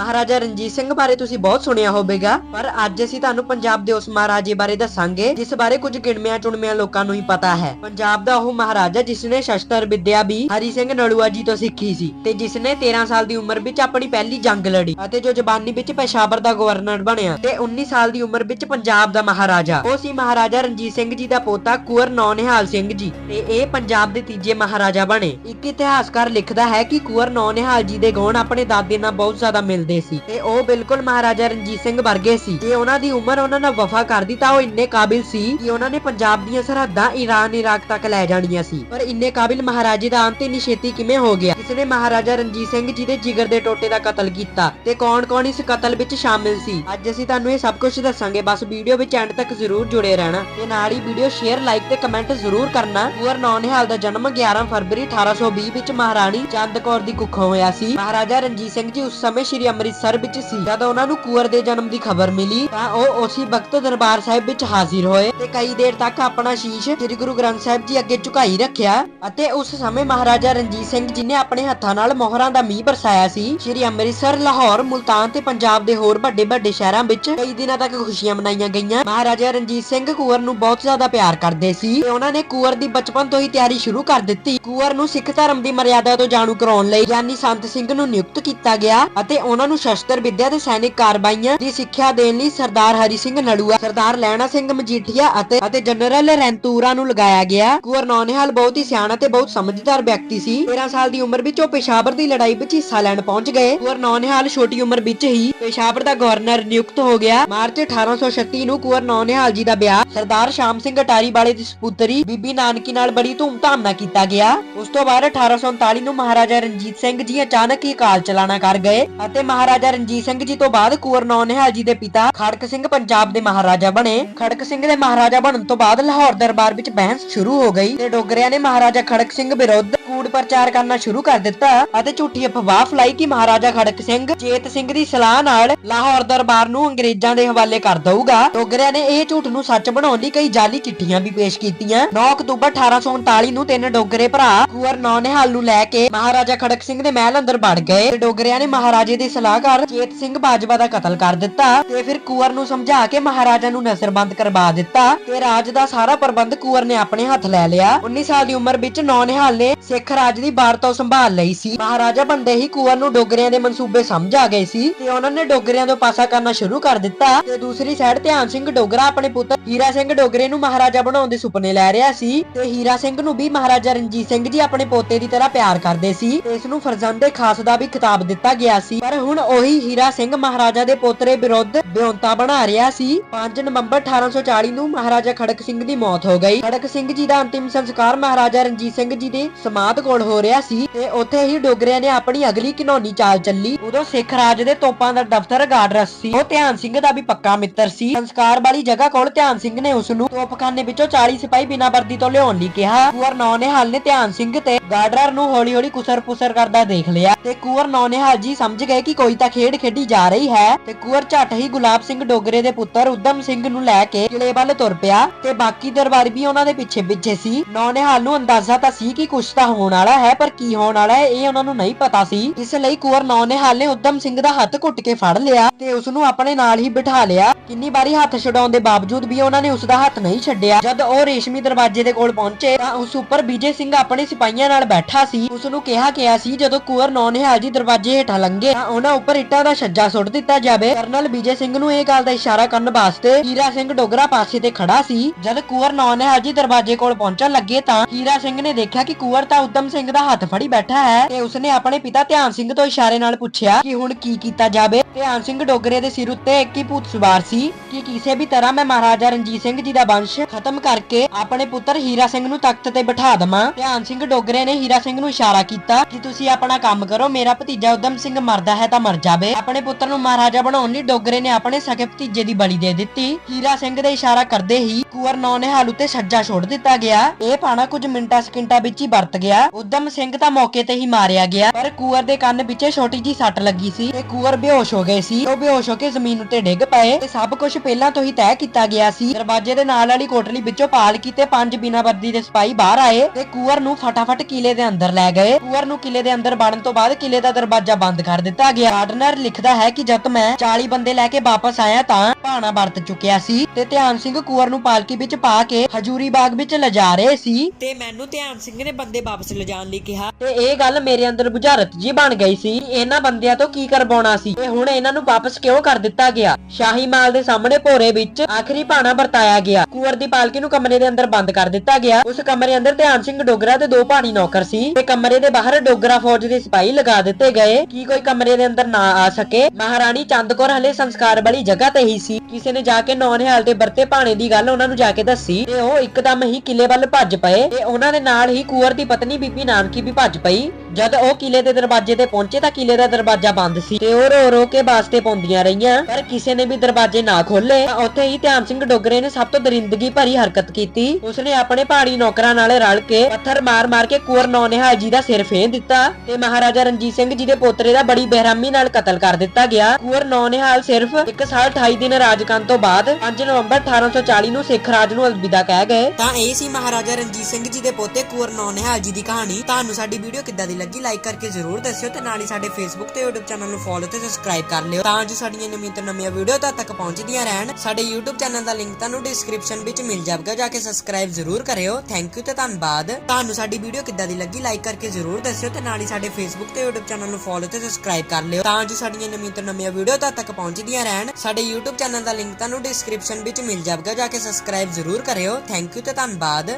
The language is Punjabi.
ਮਹਾਰਾਜਾ ਰਣਜੀਤ ਸਿੰਘ ਬਾਰੇ ਤੁਸੀਂ ਬਹੁਤ ਸੁਣਿਆ ਹੋਵੇਗਾ, ਪਰ ਅੱਜ ਅਸੀਂ ਤੁਹਾਨੂੰ ਪੰਜਾਬ ਦੇ ਉਸ ਮਹਾਰਾਜੇ ਬਾਰੇ ਦੱਸਾਂਗੇ, ਜਿਸ ਬਾਰੇ ਕੁਝ ਗਿਣਮਿਆਂ ਚੁਣਮਿਆਂ ਲੋਕਾਂ ਨੂੰ ਹੀ ਪਤਾ ਹੈ। ਪੰਜਾਬ ਦਾ ਉਹ ਮਹਾਰਾਜਾ ਜਿਸ ਨੇ ਸ਼ਸਤਰ ਵਿੱਦਿਆ ਵੀ ਹਰੀ ਸਿੰਘ ਨਲੂਆ ਜੀ ਤੋਂ ਸਿੱਖੀ ਸੀ ਤੇ ਜਿਸ ਨੇ 13 ਸਾਲ ਦੀ ਉਮਰ ਵਿੱਚ ਆਪਣੀ ਪਹਿਲੀ ਜੰਗ ਲੜੀ ਅਤੇ ਜੋ ਜ਼ਬਾਨੀ ਵਿੱਚ ਪੇਸ਼ਾਵਰ ਦਾ ਗਵਰਨਰ ਬਣਿਆ ਤੇ 19 ਸਾਲ ਦੀ ਉਮਰ ਵਿੱਚ ਪੰਜਾਬ ਦਾ ਮਹਾਰਾਜਾ। ਉਹ ਸੀ ਮਹਾਰਾਜਾ ਰਣਜੀਤ ਸਿੰਘ ਜੀ ਦਾ ਪੋਤਾ ਕੁੰਵਰ ਨੌਨਿਹਾਲ ਸਿੰਘ ਜੀ ਤੇ ਇਹ ਪੰਜਾਬ ਦੇ ਤੀਜੇ ਮਹਾਰਾਜਾ ਬਣੇ। ਇੱਕ ਇਤਿਹਾਸਕਾਰ ਲਿਖਦਾ ਹੈ ਕਿ ਕੁੰਵਰ ਨੌਨਿਹਾਲ ਜੀ ਦੇ ਗੁਣ ਆਪਣੇ ਦਾਦੇ ਨਾਲ ਬਹੁਤ ਜ਼ਿਆਦਾ ਮਿਲਦੇ ਸੀ। ਤੇ ਉਹ ਬਿਲਕੁਲ ਮਹਾਰਾਜਾ ਰਣਜੀਤ ਸਿੰਘ ਵਰਗੇ ਸੀ। ਜੇ ਉਹਨਾਂ ਦੀ ਉਮਰ ਉਹਨਾਂ ਨਾਲ ਵਫਾ ਕਰਦੀ ਤਾਂ ਉਹ ਇੰਨੇ ਕਾਬਿਲ ਸੀ ਕਿ ਉਹਨਾਂ ਨੇ ਪੰਜਾਬ ਦੀਆਂ ਸਰਹੱਦਾਂ ਈਰਾਨ, ਇਰਾਕ ਤੱਕ ਲੈ ਜਾਣੀਆਂ ਸੀ। ਪਰ ਇੰਨੇ ਕਾਬਿਲ ਮਹਾਰਾਜੇ ਦਾ ਅੰਤ ਇੰਨੀ ਛੇਤੀ ਕਿਵੇਂ ਹੋ ਗਿਆ? ਕਿਸ ਨੇ ਮਹਾਰਾਜਾ ਰਣਜੀਤ ਸਿੰਘ ਜੀ ਦੇ ਜਿਗਰ ਦੇ ਟੋਟੇ ਦਾ ਕਤਲ ਕੀਤਾ। ਤੇ ਕੌਣ-ਕੌਣ ਇਸ ਕਤਲ ਵਿੱਚ ਸ਼ਾਮਿਲ ਸੀ? ਅੱਜ ਅਸੀਂ ਤੁਹਾਨੂੰ ਇਹ ਸਭ ਕੁਝ ਦੱਸਾਂਗੇ। ਬਸ ਵੀਡੀਓ ਵਿੱਚ ਐਂਡ ਤੱਕ ਜ਼ਰੂਰ ਜੁੜੇ ਰਹਿਣਾ। ਤੇ ਨਾਲ ਹੀ ਵੀਡੀਓ ਸ਼ੇਅਰ, ਲਾਈਕ ਤੇ ਕਮੈਂਟ ਜ਼ਰੂਰ ਕਰਨਾ। ਕੁੰਵਰ ਨੌਨਿਹਾਲ ਦਾ ਜਨਮ 11 ਫਰਵਰੀ 1820 ਵਿੱਚ ਮਹਾਰਾਣੀ ਚੰਦ ਕੌਰ ਦੀ ਕੁੱਖੋਂ ਹੋਇਆ ਸੀ। ਮਹਾਰਾਜਾ ਰਣਜੀਤ ਸਿੰਘ ਜੀ ਉਸ ਸਮੇਂ ਸ਼੍ਰੀ ਅੰਮ੍ਰਿਤਸਰ ਵਿੱਚ ਸੀ। ਜਦ ਉਹਨਾਂ ਨੂੰ ਕੁੰਵਰ ਦੇ ਜਨਮ ਦੀ ਖਬਰ ਮਿਲੀ, ਤਾਂ ਉਹ ਉਸੇ ਵਕਤ ਦਰਬਾਰ ਸਾਹਿਬ ਵਿੱਚ ਹਾਜ਼ਰ ਹੋਏ ਤੇ ਕਈ ਦੇਰ ਤੱਕ ਆਪਣਾ ਸ਼ੀਸ਼ ਸ੍ਰੀ ਗੁਰੂ ਗ੍ਰੰਥ ਸਾਹਿਬ ਜੀ ਅੱਗੇ ਝੁਕਾਈ ਰੱਖਿਆ ਅਤੇ ਉਸ ਸਮੇਂ ਮਹਾਰਾਜਾ ਰਣਜੀਤ ਸਿੰਘ ਜੀ ਨੇ ਆਪਣੇ ਹੱਥਾਂ ਨਾਲ ਮੋਹਰਾਂ ਦਾ ਮੀਂਹ ਬਰਸਾਇਆ ਸੀ। ਸ਼੍ਰੀ ਅੰਮ੍ਰਿਤਸਰ, ਲਾਹੌਰ, ਮੁਲਤਾਨ ਤੇ ਪੰਜਾਬ ਦੇ ਹੋਰ ਵੱਡੇ ਵੱਡੇ ਸ਼ਹਿਰਾਂ ਵਿੱਚ ਕਈ ਦਿਨਾਂ ਤੱਕ ਖੁਸ਼ੀਆਂ ਮਨਾਈਆਂ ਗਈਆਂ। ਮਹਾਰਾਜਾ ਰਣਜੀਤ ਸਿੰਘ ਕੁੰਵਰ ਨੂੰ ਬਹੁਤ ਜ਼ਿਆਦਾ ਪਿਆਰ ਕਰਦੇ ਸੀ ਤੇ ਉਹਨਾਂ ਨੇ ਕੁੰਵਰ ਦੀ ਬਚਪਨ ਤੋਂ ਹੀ ਤਿਆਰੀ ਸ਼ੁਰੂ ਕਰ ਦਿੱਤੀ। ਕੁੰਵਰ ਨੂੰ ਸਿੱਖ ਧਰਮ ਦੀ ਮਰਿਆਦਾ ਤੋਂ ਜਾਣੂ ਕਰਾਉਣ ਲਈ ਗਿਆਨੀ ਸੰਤ ਸਿੰਘ ਨੂੰ ਨਿਯੁਕਤ ਕੀਤਾ ਗਿਆ ਅਤੇ ਉਹਨਾਂ ਨੂੰ ਸ਼ਸਤਰ ਵਿੱਦਿਆ ਤੇ ਸੈਨਿਕ ਕਾਰਵਾਈਆਂ ਦੀ ਸਿੱਖਿਆ ਦੇਣ ਲਈ ਸਰਦਾਰ ਹਰੀ ਸਿੰਘ ਨਲੂਆ, ਸਰਦਾਰ ਲੈਣਾ ਸਿੰਘ ਮਜੀਠੀਆ ਅਤੇ ਅਤੇ ਜਨਰਲ ਰੈਂਤੂਰਾ ਨੂੰ ਲਗਾਇਆ ਗਿਆ। ਕੁੰਵਰ ਨੌਨਿਹਾਲ ਬਹੁਤ ਹੀ ਸਿਆਣਾ ਤੇ ਬਹੁਤ ਸਮਝਦਾਰ ਵਿਅਕਤੀ ਸੀ। 13 ਸਾਲ ਦੀ ਉਮਰ ਵਿੱਚ ਉਹ ਪੇਸ਼ਾਵਰ ਦੀ ਲੜਾਈ ਵਿੱਚ ਹਿੱਸਾ ਲੈਣ ਪਹੁੰਚ ਗਏ। ਕੁੰਵਰ ਨੌਨਿਹਾਲ ਛੋਟੀ ਉਮਰ ਵਿੱਚ ਹੀ ਪੇਸ਼ਾਵਰ ਦਾ ਗਵਰਨਰ ਨਿਯੁਕਤ ਹੋ ਗਿਆ। ਮਾਰਚ 1836 ਨੂੰ ਕੁਵਰ ਨੌਨਿਹਾਲ ਜੀ ਦਾ ਵਿਆਹ ਸਰਦਾਰ ਸ਼ਾਮ ਸਿੰਘ ਅਟਾਰੀ ਵਾਲੇ ਦੀ ਸੁਪੁੱਤਰੀ ਬੀਬੀ ਨਾਨਕੀ ਨਾਲ ਬੜੀ ਧੂਮਧਾਮ ਨਾਲ ਕੀਤਾ ਗਿਆ। ਉਸ ਤੋਂ ਬਾਅਦ 1839 ਨੂੰ ਮਹਾਰਾਜਾ ਰਣਜੀਤ ਸਿੰਘ ਜੀ ਅਚਾਨਕ ਹੀ ਕਾਲ ਚਲਾਣਾ ਕਰ ਗਏ ਅਤੇ ਮਹਾਰਾਜਾ ਰਣਜੀਤ ਸਿੰਘ ਜੀ ਤੋਂ ਬਾਅਦ ਕੁੰਵਰ ਨੌਨਿਹਾਲ ਜੀ ਦੇ ਪਿਤਾ ਖੜਕ ਸਿੰਘ ਪੰਜਾਬ ਦੇ ਮਹਾਰਾਜਾ ਬਣੇ। ਖੜਕ ਸਿੰਘ ਦੇ ਮਹਾਰਾਜਾ ਬਣਨ ਤੋਂ ਬਾਅਦ ਲਾਹੌਰ ਦਰਬਾਰ ਵਿੱਚ ਬਹਿਸ ਸ਼ੁਰੂ ਹੋ ਗਈ ਤੇ ਡੋਗਰਿਆਂ ਨੇ ਮਹਾਰਾਜਾ ਖੜਕ ਸਿੰਘ ਵਿਰੁੱਧ ਕੂੜ ਪ੍ਰਚਾਰ ਕਰਨਾ ਸ਼ੁਰੂ ਕਰ ਦਿੱਤਾ ਅਤੇ ਝੂਠੀ ਅਫਵਾਹ ਫਲਾਈ ਕਿ ਮਹਾਰਾਜਾ ਖੜਕ ਸਿੰਘ ਚੇਤ ਸਿੰਘ ਦੀ ਸਲਾਹ ਨਾਲ ਲਾਹੌਰ ਦਰਬਾਰ ਨੂੰ ਅੰਗਰੇਜ਼ਾਂ ਦੇ ਹਵਾਲੇ ਕਰ ਦਊਗਾ। ਡੋਗਰਿਆਂ ਨੇ ਇਹ ਝੂਠ ਨੂੰ ਸੱਚ ਬਣਾਉਣ ਲਈ ਕਈ ਜਾਲੀ ਚਿੱਠੀਆਂ ਵੀ ਪੇਸ਼ ਕੀਤੀਆਂ। 9 ਅਕਤੂਬਰ 1839 ਨੂੰ ਤਿੰਨ ਡੋਗਰੇ ਭਰਾ ਕੁੰਵਰ ਨੌਨਿਹਾਲ ਨੂੰ ਲੈ ਕੇ ਮਹਾਰਾਜਾ ਖੜਕ ਸਿੰਘ ਦੇ ਮਹਿਲ ਅੰਦਰ ਵੜ ਗਏ। ਤੇ ਡੋਗਰਿਆਂ ਨੇ ਮਹਾਰਾਜੇ ਦੇ ਸਲਾਹਕਾਰ ਚੇਤ ਸਿੰਘ ਬਾਜਵਾ ਦਾ ਕਤਲ ਕਰ ਦਿੱਤਾ ਤੇ ਫਿਰ ਕੁੰਵਰ ਨੂੰ ਸਮਝਾ ਕੇ ਮਹਾਰਾਜਾ ਨੂੰ ਨਜ਼ਰਬੰਦ ਕਰਵਾ ਦਿੱਤਾ ਤੇ ਰਾਜ ਦਾ ਸਾਰਾ ਪ੍ਰਬੰਧ ਕੁੰਵਰ ਨੇ ਆਪਣੇ ਹੱਥ ਲੈ ਲਿਆ। 19 ਸਾਲ ਦੀ ਉਮਰ ਵਿੱਚ ਨੌਨਿਹਾਲ ਨੇ ਸਿੱਖ ਰਾਜ ਦੀ ਵਾਰਤਾ ਸੰਭਾਲ ਲਈ ਸੀ। ਮਹਾਰਾਜਾ ਬੰਦੇ ਹੀ ਕੁੰਵਰ ਨੂੰ ਡੋਗਰਿਆਂ ਦੇ ਮਨਸੂਬੇ ਸਮਝ ਆ ਗਏ ਸੀ ਤੇ ਉਹਨਾਂ ਨੇ ਡੋਗਰਿਆਂ ਤੋਂ ਪਾਸਾ ਕਰਨਾ ਸ਼ੁਰੂ ਕਰ ਦਿੱਤਾ ਤੇ ਦੂਸਰੀ ਸਾਈਡ ਧਿਆਨ ਸਿੰਘ ਡੋਗਰਾ ਆਪਣੇ ਪੁੱਤਰ ਹੀਰਾ ਸਿੰਘ ਡੋਗਰੇ ਨੂੰ ਮਹਾਰਾਜਾ ਬਣਾਉਣ ਦੇ ਸੁਪਨੇ ਲੈ ਰਿਹਾ ਸੀ ਤੇ ਹੀਰਾ ਸਿੰਘ ਨੂੰ ਵੀ ਮਹਾਰਾਜਾ ਰਣਜੀਤ ਸਿੰਘ ਜੀ ਆਪਣੇ ਪੋਤੇ ਦੀ ਤਰ੍ਹਾਂ ਪਿਆਰ ਕਰਦੇ ਸੀ। ਇਸ ਨੂੰ ਫਰਜ਼ੰਦੇ ਖਾਸ ਦਾ ਵੀ ਖਿਤਾਬ ਦਿੱਤਾ ਗਿਆ ਸੀ। ਪਰ ਹੁਣ ਉਹੀ ਹੀਰਾ ਸਿੰਘ ਮਹਾਰਾਜਾ ਦੇ ਪੋਤਰੇ ਵਿਰੁੱਧ ਬਿਉਂਤਾ ਬਣਾ ਰਿਹਾ ਸੀ। 5 ਨਵੰਬਰ 1840 ਨੂੰ ਮਹਾਰਾਜਾ ਖੜਕ ਸਿੰਘ ਦੀ ਮੌਤ ਹੋ ਗਈ। ਖੜਕ ਸਿੰਘ ਜੀ ਦਾ ਅੰਤਿਮ ਸੰਸਕਾਰ ਮਹਾਰਾਜਾ ਰਣਜੀਤ ਸਿੰਘ ਜੀ ਦੇ ਸਮਾਧ ਕੋਲ ਹੋ ਰਿਹਾ ਸੀ ਤੇ ਉੱਥੇ ਹੀ ਡੋਗਰਿਆਂ ਨੇ ਆਪਣੀ ਅਗਲੀ ਘਿਨੌਨੀ ਚਾਲ ਚੱਲੀ। ਉਦੋਂ ਸਿੱਖ ਰਾਜ ਦੇ ਤੋਪਾਂ ਦਾ ਦਫ਼ਤਰ ਗਾਰਡਰਸ ਸੀ। ਉਹ ਧਿਆਨ ਸਿੰਘ ਦਾ ਵੀ ਪੱਕਾ ਮਿੱਤਰ ਸੀ। ਸੰਸਕਾਰ ਵਾਲੀ ਜਗ੍ਹਾ ਕੋਲ ਧਿਆਨ ਸਿੰਘ ਨੇ ਉਸ ਨੂੰ ਤੋਪਖਾਨੇ ਵਿੱਚੋਂ 40 ਸਿਪਾਹੀ ਬਿਨਾਂ ਵਰਦੀ ਤੋਂ ਲਿਆਉਣ ਲਈ ਕਿਹਾ। ਕੁੰਵਰ ਨੌਨਿਹਾਲ ਨੇ ਧਿਆਨ ਸਿੰਘ ਤੇ ਗਾਰਡਰ ਨੂੰ ਹੌਲੀ-ਹੌਲੀ ਕੁਸਰ-ਪੁਸਰ ਕਰਦਾ ਦੇਖ ਲਿਆ ਤੇ ਕੁੰਵਰ ਨੌਨਿਹਾਲ ਜੀ ਸਮਝ ਗਏ ਕਿ ਕੋਈ ਤਾਂ ਖੇਡ ਖੇਡੀ ਜਾ ਰਹੀ ਹੈ ਤੇ ਕੁਵਰ ਝੱਟ ਹੀ ਗੁਲਾਬ ਸਿੰਘ ਡੋਗਰੇ ਦੇ ਪੁੱਤਰ ਉਦਮ ਸਿੰਘ ਨੂੰ ਲੈ ਕੇ ਕਿਲੇ ਵੱਲ ਤੁਰ ਪਿਆ ਤੇ ਬਾਕੀ ਦਰਬਾਰੀ ਵੀ ਉਹਨਾਂ ਦੇ ਪਿੱਛੇ-ਪਿੱਛੇ ਸੀ। ਨੌਨਿਹਾਲ ਨੂੰ ਅੰਦਾਜ਼ਾ ਤਾਂ ਸੀ ਕਿ ਕੁਛ ਤਾਂ ਹੋਣ ਵਾਲਾ ਹੈ, ਪਰ ਕੀ ਹੋਣ ਵਾਲਾ ਹੈ ਇਹ ਉਹਨਾਂ ਨੂੰ ਨਹੀਂ ਪਤਾ ਸੀ। ਇਸ ਲਈ ਕੁੰਵਰ ਨੌਨਿਹਾਲ ਨੇ ਉਦਮ ਸਿੰਘ ਦਾ ਹੱਥ ਘੁੱਟ ਕੇ ਫੜ ਲਿਆ ਤੇ ਉਸ ਨੂੰ ਆਪਣੇ ਨਾਲ ਹੀ ਬਿਠਾ ਲਿਆ। ਕਿੰਨੀ ਵਾਰੀ ਹੱਥ ਛਡਾਉਣ ਦੇ ਬਾਵਜੂਦ ਵੀ ਉਹਨਾਂ ਨੇ ਉਸ ਦਾ ਹੱਥ ਨਹੀਂ ਛੱਡਿਆ। ਜਦ ਉਹ ਰੇਸ਼ਮੀ ਦਰਵਾਜ਼ੇ ਦੇ ਕੋਲ ਪਹੁੰਚੇ ਤਾਂ ਉਸ ਉੱਪਰ ਵਿਜੇ ਸਿੰਘ ਆਪਣੇ ਸਿਪਾਹੀਆਂ ਨਾਲ ਬੈਠਾ ਸੀ। ਉਸ ਨੂੰ ਕਿਹਾ ਗਿਆ ਸੀ ਜਦੋਂ ਕੁਵਰ ਨੌਨਿਹਾਲ ਜੀ ਦਰਵਾਜ਼ੇ ਹੇਠਾਂ ਲੰਘੇ ਤਾਂ ਉਹਨਾਂ ਉੱਪਰ ਇੱਟਾਂ ਦਾ ਛੱਜਾ ਸੁੱਟ ਦਿੱਤਾ ਜਾਵੇ। ਕਰਨਲ ਵਿਜੇ ਸਿੰਘ ਨੂੰ ਇਹ ਗੱਲ ਦਾ ਇਸ਼ਾਰਾ ਕਰਨ ਵਾਸਤੇ ਹੀਰਾ ਸਿੰਘ ਡੋਗਰਾ ਪਾਸੇ ਤੇ ਖੜਾ ਸੀ। ਜਦ ਕੁੰਵਰ ਨੌਨਿਹਾਲ ਜੀ ਦਰਵਾਜ਼ੇ ਕੋਲ ਪਹੁੰਚਣ ਲੱਗੇ ਤਾਂ ਹੀਰਾ ਸਿੰਘ ਨੇ ਦੇਖਿਆ ਕਿ ਕੁੰਵਰ ਤਾਂ ਉਦਮ ਸਿੰਘ ਦਾ ਹੱਥ ਫੜੀ ਬੈਠਾ ਹੈ ਤੇ ਉਸਨੇ ਆਪਣੇ ਪਿਤਾ ਧਿਆਨ ਸਿੰਘ ਤੋਂ ਇਸ਼ਾਰੇ ਨਾਲ ਪੁੱਛਿਆ ਕਿ ਹੁਣ ਕੀ ਕੀਤਾ ਜਾਵੇ। ਧਿਆਨ ਸਿੰਘ ਡੋਗਰੇ ਦੇ ਸਿਰ ਉੱਤੇ ਇੱਕ ਹੀ ਭੂਤ ਸਵਾਰ ਸੀ ਕਿ ਕਿਸੇ ਵੀ ਤਰ੍ਹਾਂ ਮੈਂ ਮਹਾਰਾਜਾ ਰਣਜੀਤ ਸਿੰਘ ਜੀ ਦਾ ਵੰਸ਼ ਖਤਮ ਕਰਕੇ ਆਪਣੇ ਪੁੱਤਰ ਹੀਰਾ ਸਿੰਘ ਨੂੰ ਤਖਤ ਤੇ ਬਿਠਾ ਦਵਾਂ। ਧਿਆਨ ਸਿੰਘ ਡੋਗਰੇ ਨੇ ਹੀਰਾ ਸਿੰਘ ਨੂੰ ਇਸ਼ਾਰਾ ਕੀਤਾ ਕਿ ਤੁਸੀਂ ਆਪਣਾ ਕੰਮ ਕਰੋ, ਮੇਰਾ ਭਤੀਜਾ ਉਦਮ ਸਿੰਘ ਮਰਦਾ ਹੈ ਤਾਂ ਮਰ ਜਾਵੇ। ਆਪਣੇ ਪੁੱਤਰ ਨੂੰ ਮਹਾਰਾਜਾ ਬਣਾਉਣ ਲਈ ਡੋਗਰੇ ਨੇ ਆਪਣੇ ਸਕੇ ਭਤੀਜੇ ਦੀ ਬਲੀ ਦੇ ਦਿੱਤੀ। ਹੀਰਾ ਸਿੰਘ ਦੇ ਇਸ਼ਾਰਾ ਕਰਦੇ ਹੀ ਕੁੰਵਰ ਨੌਨਿਹਾਲ ਉੱਤੇ ਸੱਜਾ ਛੋੜ ਦਿੱਤਾ ਗਿਆ। ਇਹ ਪਾਣਾ ਕੁਝ ਮਿੰਟਾਂ ਸਕਿੰਟਾਂ ਵਿੱਚ ਹੀ ਵਰਤ ਗਿਆ। ਉਦਮ ਸਿੰਘ ਤਾਂ ਮੌਕੇ ਤੇ ਹੀ ਮਾਰਿਆ ਗਿਆ, ਪਰ ਕੁੰਵਰ ਦੇ ਕੰਨ ਪਿੱਛੇ ਛੋਟੀ ਜੀ ਸੱਟ ਲੱਗੀ ਸੀ ਤੇ ਕੁੰਵਰ ਬੇਹੋਸ਼ ਹੋ ਗਏ ਸੀ। ਉਹ ਬੇਹੋਸ਼ ਹੋ ਕੇ ਜ਼ਮੀਨ ਉੱਤੇ ਡਿੱਗ ਪਏ ਤੇ ਸਭ ਕੁਝ ਪਹਿਲਾਂ ਤੋਂ ਹੀ ਤੈਅ ਕੀਤਾ ਗਿਆ ਸੀ। ਦਰਵਾਜ਼ੇ ਦੇ ਨਾਲ ਵਾਲੀ ਕੋਟਲੀ ਵਿੱਚੋਂ ਪਾਲ ਕੀਤੇ ਪੰਜ ਬਿਨਾਂ ਵਰਦੀ ਦੇ ਸਿਪਾਹੀ ਬਾਹਰ ਆਏ ਤੇ ਕੁੰਵਰ ਨੂੰ ਫਟਾਫਟ ਕਿਲੇ ਦੇ ਅੰਦਰ ਲੈ ਗਏ। ਕੁੰਵਰ ਨੂੰ ਕਿਲੇ ਦੇ ਅੰਦਰ ਵੜਨ ਤੋਂ ਬਾਅਦ ਕਿਲੇ ਦਾ ਦਰਵਾਜ਼ਾ ਬੰਦ ਕਰ ਦਿੱਤਾ ਗਿਆ। ਗਾਰਡਨਰ ਲਿਖਦਾ ਹੈ ਕਿ ਜਦ ਮੈਂ 40 ਬੰਦੇ ਲੈ ਕੇ ਵਾਪਸ ਆਇਆ ਤਾਂ ਭਾਣਾ ਵਰਤ ਚੁੱਕਿਆ ਸੀ ਤੇ ਧਿਆਨ ਸਿੰਘ ਕੁੰਵਰ ਨੂੰ ਪਾਲਕੀ ਵਿੱਚ ਪਾ ਕੇ ਹਜੂਰੀ ਬਾਗ ਵਿੱਚ ਲਿਜਾ ਰਹੇ ਸੀ। ਤੇ ਮੈਨੂੰ ਧਿਆਨ ਸਿੰਘ ਨੇ ਬੰਦੇ ਵਾਪਸ ਲਿਜਾਣ ਲਈ ਕਿਹਾ। ਤੇ ਇਹ ਗੱਲ ਮੇਰੇ ਅੰਦਰ ਬੁਝਾਰਤ ਜੀ ਬਣ ਗਈ ਸੀ। ਕਿ ਇਹਨਾਂ ਬੰਦਿਆਂ ਤੋਂ ਕੀ ਕਰਵਾਉਣਾ ਸੀ? ਤੇ ਹੁਣ ਇਹਨਾਂ ਨੂੰ ਵਾਪਸ ਕਿਉਂ ਕਰ ਦਿੱਤਾ ਗਿਆ? ਸ਼ਾਹੀ ਮਾਲ ਦੇ ਸਾਹਮਣੇ ਭੋਰੇ ਵਿੱਚ ਆਖਰੀ ਭਾਣਾ ਵਰਤਾਇਆ ਗਿਆ। ਕੁੰਵਰ ਦੀ ਪਾਲਕੀ ਨੂੰ ਕਮਰੇ ਦੇ ਅੰਦਰ ਬੰਦ ਕਰ ਦਿੱਤਾ ਗਿਆ। ਉਸ ਕਮਰੇ ਅੰਦਰ ਧਿਆਨ ਸਿੰਘ ਡੋਗਰਾ ਤੇ ਦੋ ਭਾਣੀ ਨੌਕਰ ਸੀ। ਤੇ ਕਮਰੇ ਦੇ ਬਾਹਰ ਡੋਗਰਾ ਫੌਜ ਦੇ ਸਿਪਾਹੀ ਲਗਾ ਦਿੱਤੇ ਗਏ। ਕੀ ਕੋਈ ਕਮਰੇ ਦੇ ਅੰਦਰ ਨਾ ਆ ਸਕੇ। ਮਹਾਰਾਣੀ ਚੰਦ ਕੌਰ ਹਲੇ ਸੰਸਕਾਰ ਵਾਲੀ ਜਗ੍ਹਾ ਤੇ ਹੀ ਸੀ। ਕਿਸੇ ਨੇ ਜਾ ਕੇ ਨੌਨਿਹਾਲ ਤੇ ਵਰਤੇ ਭਾਣੇ ਦੀ ਗੱਲ ਉਹਨਾਂ ਨੂੰ ਜਾ ਕੇ ਦੱਸੀ ਤੇ ਉਹ ਇੱਕਦਮ ਹੀ ਕਿਲੇ ਵੱਲ ਭੱਜ ਪਏ ਤੇ ਉਹਨਾਂ ਦੇ ਨਾਲ ਹੀ ਕੁੰਵਰ ਦੀ ਪਤਨੀ ਬੀਬੀ ਨਾਨਕੀ ਵੀ ਭੱਜ ਪਈ। ਜਦ ਉਹ ਕਿਲੇ ਦੇ ਦਰਵਾਜ਼ੇ ਤੇ ਪਹੁੰਚੇ ਤਾਂ ਕਿਲੇ ਦਾ ਦਰਵਾਜ਼ਾ ਬੰਦ ਸੀ ਤੇ ਉਹ ਰੋ ਰੋ ਕੇ ਵਾਸਤੇ ਪਾਉਂਦੀਆਂ ਰਹੀਆਂ। ਪਰ ਕਿਸੇ ਨੇ ਵੀ ਦਰਵਾਜ਼ੇ ਨਾ ਖੋਲੇ ਉੱਥੇ ਹੀ ਧਿਆਨ ਸਿੰਘ ਡੋਗਰੇ ਨੇ ਸਭ ਤੋਂ ਦਰਿੰਦਗੀ ਭਰੀ ਹਰਕਤ ਕੀਤੀ। ਉਸਨੇ ਆਪਣੇ ਪਹਾੜੀ ਨੌਕਰਾਂ ਨਾਲ ਰਲ ਕੇ ਪੱਥਰ ਮਾਰ-ਮਾਰ ਕੇ ਕੁੰਵਰ ਨੌਨਿਹਾਲ ਜੀ ਦਾ ਸਿਰ ਫੇਂ ਦਿੱਤਾ ਤੇ ਮਹਾਰਾਜਾ ਰਣਜੀਤ ਸਿੰਘ ਜੀ ਦੇ ਪੋਤਰੇ ਦਾ ਬੜੀ ਬੇਰਹਿਮੀ ਨਾਲ ਕਤਲ ਕਰ ਦਿੱਤਾ ਗਿਆ। ਕੁੰਵਰ ਨੌਨਿਹਾਲ ਸਿਰਫ 1 ਸਾਲ 28 ਦਿਨ ਰਾਜ ਕਰਨ ਤੋਂ ਬਾਅਦ 5 ਨਵੰਬਰ 1840 ਨੂੰ ਸਿੱਖ ਰਾਜ ਨੂੰ ਅਲਵਿਦਾ ਕਹਿ ਗਏ। ਤਾਂ ਇਹ ਸੀ ਮਹਾਰਾਜਾ ਰਣਜੀਤ ਸਿੰਘ ਜੀ ਦੇ ਪੋਤੇ ਕੁੰਵਰ ਨੌਨਿਹਾਲ ਜੀ ਦੀ ਕਹਾਣੀ। ਤੁਹਾਨੂੰ ਸਾਡੀ ਵੀਡੀਓ ਕਿੱਦਾਂ ਦੀ ਲੱਗੀ ਲਾਈਕ ਕਰਕੇ ਜ਼ਰੂਰ ਦੱਸਿਓ ਤੇ ਨਾਲ ਹੀ ਸਾਡੇ ਫੇਸਬੁੱਕ ਤੇ YouTube ਚੈਨਲ ਨੂੰ ਫੋਲੋ ਤੇ ਸਬਸਕ੍ਰਾਈਬ ਕਰ ਲਿਓ ਤਾਂ ਜੋ ਸਾਡੀਆਂ ਨਵੀਆਂ ਤੋਂ ਨਵੀਆਂ ਵੀਡੀਓ ਤੁਹਾਡੇ ਤੱਕ ਪਹੁੰਚਦੀਆਂ ਰਹਿਣ। ਸਾਡੇ YouTube ਚੈਨਲ ਦਾ ਲਿੰਕ ਤੁਹਾਨੂੰ ਡਿਸਕ੍ਰਿਪਸ਼ਨ ਵਿੱਚ ਮਿਲ ਜਾਵੇਗਾ, ਜਾ ਕੇ ਸਬਸਕ੍ਰਾਈਬ ਜ਼ਰੂਰ ਕਰਿਓ। ਥੈਂਕ ਯੂ ਤੇ ਧੰਨਵਾਦ। ਤੁਹਾਨੂੰ ਸਾਡੀ ਵੀਡੀਓ ਕਿੱਦਾਂ ਦੀ ਲੱਗੀ ਲਾਈਕ ਕਰਕੇ ਜ਼ਰੂਰ ਦੱਸਿਓ ਤੇ ਨਾਲ ਹੀ ਸਾਡੇ ਫੇਸਬੁੱਕ ਤੇ YouTube ਚੈਨਲ ਨੂੰ ਫੋਲੋ ਤੇ ਸਬਸਕ੍ਰਾਈਬ ਕਰ ਲਿਓ ਤਾਂ ਜੋ ਸਾਡੀਆਂ ਨਵੀਂ ਤੋਂ ਨਵੀਆਂ ਵੀਡੀਓ ਤੁਹਾਡੇ ਤੱਕ ਪਹੁੰਚਦੀਆਂ ਰਹਿਣ। ਸਾਡੇ YouTube ਚੈਨਲ ਦਾ ਲਿੰਕ ਤੁਹਾਨੂੰ ਡਿਸਕ੍ਰਿਪਸ਼ਨ ਵਿੱਚ ਮਿਲ ਜਾਵੇਗਾ, ਜਾ ਕੇ ਸਬਸਕ੍ਰਾਈਬ ਜ਼ਰੂਰ ਕਰਿਓ। ਥੈਂਕ ਯੂ ਤੇ ਧੰਨਵਾਦ।